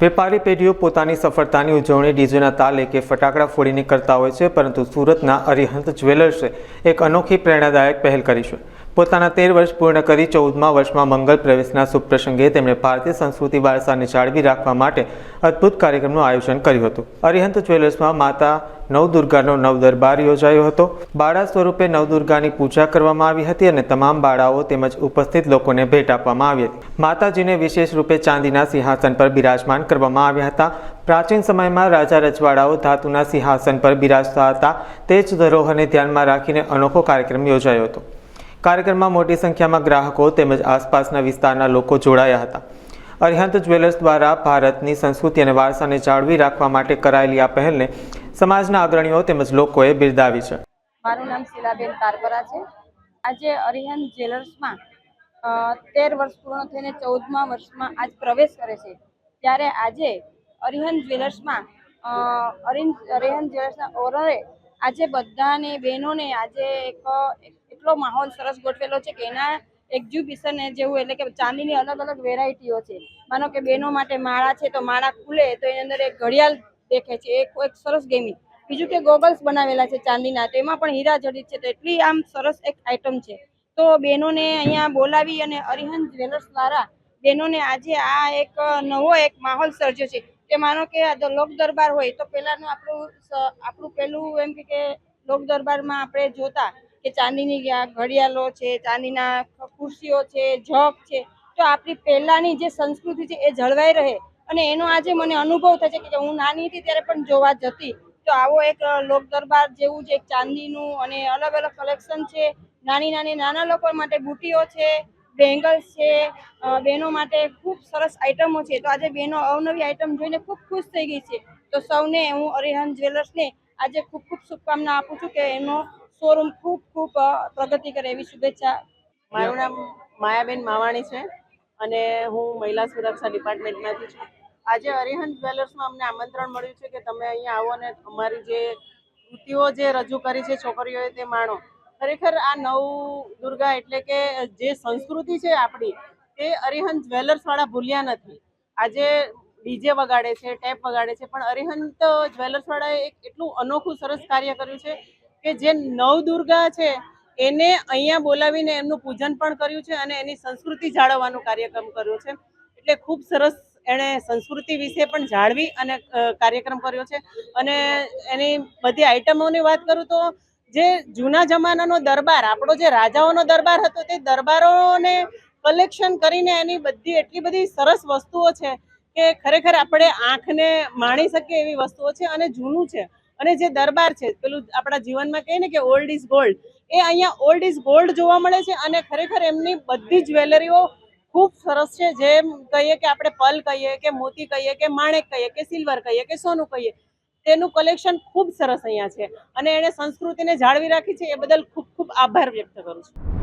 વેપારી પેઢીઓ પોતાની સફળતાની ઉજવણી ડીજેના તાલે કે ફટાકડા ફોડીને કરતા હોય છે, પરંતુ સુરતના અરિહંત જ્વેલર્સે એક અનોખી પ્રેરણાદાયક પહેલ કરી છે. પોતાના તેર વર્ષ પૂર્ણ કરી ચૌદમા વર્ષમાં મંગલ પ્રવેશના શુભ પ્રસંગે તેમણે ભારતીય સંસ્કૃતિ વારસાને જાળવી રાખવા માટે અદ્ભુત કાર્યક્રમનું આયોજન કર્યું હતું. અરિહંત જ્વેલર્સમાં માતા નવદુર્ગાનો નવદરબાર યોજાયો હતો. બાળા સ્વરૂપે નવદુર્ગાની પૂજા કરવામાં આવી હતી અને તમામ બાળાઓ તેમજ ઉપસ્થિત લોકોને ભેટ આપવામાં આવી હતી. માતાજીને વિશેષ રૂપે ચાંદીના સિંહાસન પર બિરાજમાન કરવામાં આવ્યા હતા. પ્રાચીન સમયમાં રાજા રજવાડાઓ ધાતુના સિંહાસન પર બિરાજતા હતા. તે જ ધરોહરને ધ્યાનમાં રાખીને અનોખો કાર્યક્રમ યોજાયો હતો. કાર્યક્રમમાં મોટી સંખ્યામાં ગ્રાહકો તેમજ આસપાસના વિસ્તારના લોકો જોડાયા હતા. અરિહંત જ્વેલર્સ દ્વારા ભારતની સંસ્કૃતિ અને વારસાને જાળવી રાખવા માટે કરાયેલી આ પહેલને સમાજના અગ્રણીઓ તેમજ લોકોએ બિરદાવી છે. મારું નામ શીલાબેન તારપરા છે. આજે અરિહંત જ્વેલર્સમાં તેર વર્ષ પૂર્ણ થઈને ચૌદમા વર્ષમાં આજ પ્રવેશ કરે છે. ત્યારે આજે અરિહંત જ્વેલર્સમાં અરિહંત જ્વેલર્સના ઓનરે આજે બધાને, બહેનોને આજે એક એક એટલો માહોલ સરસ ગોઠવેલો છે કે એના એક્ઝિબિશન જેવું એટલે કે ચાંદીની અલગ અલગ વેરાયટીઓ છે. માનો કે બહેનો માટે માળા છે તો માળા ખુલે તો એની અંદર એક ઘડિયાળ દેખે છે, એક એક સરસ ગેમિંગ બીજું કે ગોગલ્સ બનાવેલા છે ચાંદીના તેમાં પણ હીરા જડિત છે, તો એટલી આમ સરસ એક આઈટમ છે. તો બહેનોને અહીંયા બોલાવી અને અરિહંત જ્વેલર્સ દ્વારા બહેનોને આજે આ એક નવો એક માહોલ સર્જ્યો છે. કે માનો કે લોક દરબાર હોય તો પહેલાનું આપણું આપણું પહેલું એમ કે લોક દરબારમાં આપણે જોતા કે ચાંદીની ઘડિયાળો છે, ચાંદીના ખુરશીઓ છે, જગ છે, તો આપણી પહેલાની જે સંસ્કૃતિ છે એ જળવાઈ રહે. અને એનો આજે મને અનુભવ થશે કે હું નાની હતી ત્યારે પણ જોવા જતી. તો આવો એક લોક દરબાર જેવું જ એક ચાંદીનું અને અલગ અલગ કલેક્શન છે. નાની નાની નાના લોકો માટે બુટીઓ છે, બેંગલ્સ છે બહેનો માટે ખૂબ સરસ આઇટમો છે. તો આજે બહેનો અવનવી આઇટમ જોઈને ખૂબ ખુશ થઈ ગઈ છે. તો સૌને હું અરિહન જ્વેલર્સને આજે ખૂબ ખૂબ શુભકામના આપું છું કે એનો શોરૂમ ખૂબ ખૂબ પ્રગતિ કરે એવી શુભેચ્છા. મારું નામ માયાબેન માવાણી છે અને હું મહિલા સુરક્ષા ડિપાર્ટમેન્ટમાંથી છું. આજે અરિહંત જ્વેલર્સમાં અમને આમંત્રણ મળ્યું છે કે તમે અહીંયા આવો અને અમારી જે કૃતિઓ જે રજૂ કરી છે છોકરીઓએ તે માણો. ખરેખર આ નવ દુર્ગા એટલે કે જે સંસ્કૃતિ છે આપણી, તે અરિહંત જ્વેલર્સવાળા ભૂલ્યા નથી. આજે ડીજે વગાડે છે, ટેપ વગાડે છે, પણ અરિહંત જ્વેલર્સવાળાએ એક એટલું અનોખું સરસ કાર્ય કર્યું છે કે જે નવદુર્ગા છે, એને અહીંયા બોલાવીને એમનું પૂજન પણ કર્યું છે અને એની સંસ્કૃતિ જાળવવાનું કાર્યક્રમ કર્યો છે. એટલે ખૂબ સરસ એણે સંસ્કૃતિ વિશે પણ જાળવી અને કાર્યક્રમ કર્યો છે. અને એની બધી આઈટમોની વાત કરું તો જે જૂના જમાનાનો દરબાર, આપણો જે રાજાઓનો દરબાર હતો તે દરબારોને કલેક્શન કરીને એની બધી એટલી બધી સરસ વસ્તુઓ છે કે ખરેખર આપણે આંખને માણી શકીએ એવી વસ્તુઓ છે અને જૂનું છે. અને જે દરબાર છે, પેલું આપણા જીવનમાં કહીએ ને કે ઓલ્ડ ઇઝ ગોલ્ડ એ અહીંયા ઓલ્ડ ઇઝ ગોલ્ડ જોવા મળે છે અને ખરેખર એમની બધી જ્વેલરીઓ ખૂબ સરસ છે. જેમ કહીએ કે આપણે પલ કહીએ કે મોતી કહીએ કે માણેક કહીએ કે સિલ્વર કહીએ કે સોનું કહીએ, તેનું કલેક્શન ખૂબ સરસ અહીંયા છે. અને એણે સંસ્કૃતિને જાળવી રાખી છે. એ બદલ ખૂબ ખૂબ આભાર વ્યક્ત કરું છું.